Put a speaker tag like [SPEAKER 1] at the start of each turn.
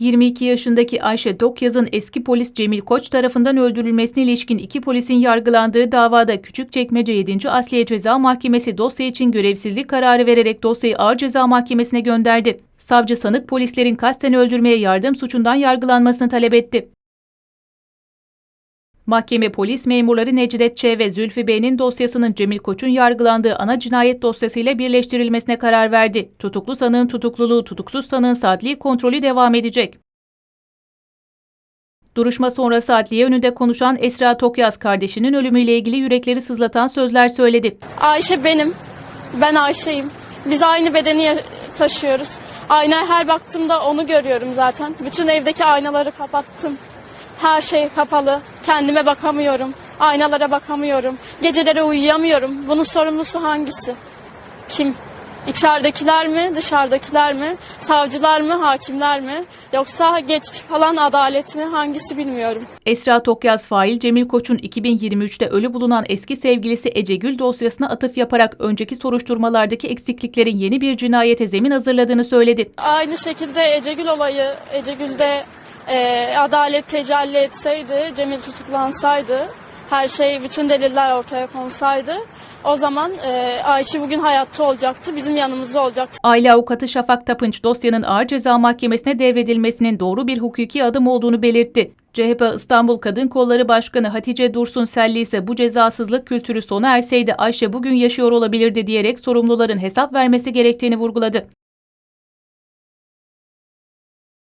[SPEAKER 1] 22 yaşındaki Ayşe Dokyaz'ın eski polis Cemil Koç tarafından öldürülmesine ilişkin iki polisin yargılandığı davada Küçükçekmece 7. Asliye Ceza Mahkemesi dosya için görevsizlik kararı vererek dosyayı Ağır Ceza Mahkemesi'ne gönderdi. Savcı sanık polislerin kasten öldürmeye yardım suçundan yargılanmasını talep etti. Mahkeme polis memurları Necdet Ç. ve Zülfü Bey'in dosyasının Cemil Koç'un yargılandığı ana cinayet dosyasıyla birleştirilmesine karar verdi. Tutuklu sanığın tutukluluğu, tutuksuz sanığın saatliği kontrolü devam edecek. Duruşma sonrası adliye önünde konuşan Esra Tokyaz kardeşinin ölümüyle ilgili yürekleri sızlatan sözler söyledi.
[SPEAKER 2] Ayşe benim. Ben Ayşe'yim. Biz aynı bedeni taşıyoruz. Aynaya her baktığımda onu görüyorum zaten. Bütün evdeki aynaları kapattım. Her şey kapalı. Kendime bakamıyorum. Aynalara bakamıyorum. Geceleri uyuyamıyorum. Bunun sorumlusu hangisi? Kim? İçeridekiler mi, dışarıdakiler mi, savcılar mı, hakimler mi, yoksa geç kalan adalet mi, hangisi bilmiyorum.
[SPEAKER 1] Esra Tokyaz fail Cemil Koç'un 2023'te ölü bulunan eski sevgilisi Ece Gül dosyasına atıf yaparak önceki soruşturmalardaki eksikliklerin yeni bir cinayete zemin hazırladığını söyledi.
[SPEAKER 2] Aynı şekilde Ecegül olayı, Ecegül'de e, adalet tecelli etseydi, Cemil tutuklansaydı, her şey, bütün deliller ortaya konsaydı, o zaman e, Ayşe bugün hayatta olacaktı, bizim yanımızda olacaktı.
[SPEAKER 1] Aile avukatı Şafak Tapınç dosyanın Ağır Ceza Mahkemesi'ne devredilmesinin doğru bir hukuki adım olduğunu belirtti. CHP İstanbul Kadın Kolları Başkanı Hatice Dursun Selli ise bu cezasızlık kültürü sona erseydi Ayşe bugün yaşıyor olabilirdi diyerek sorumluların hesap vermesi gerektiğini vurguladı.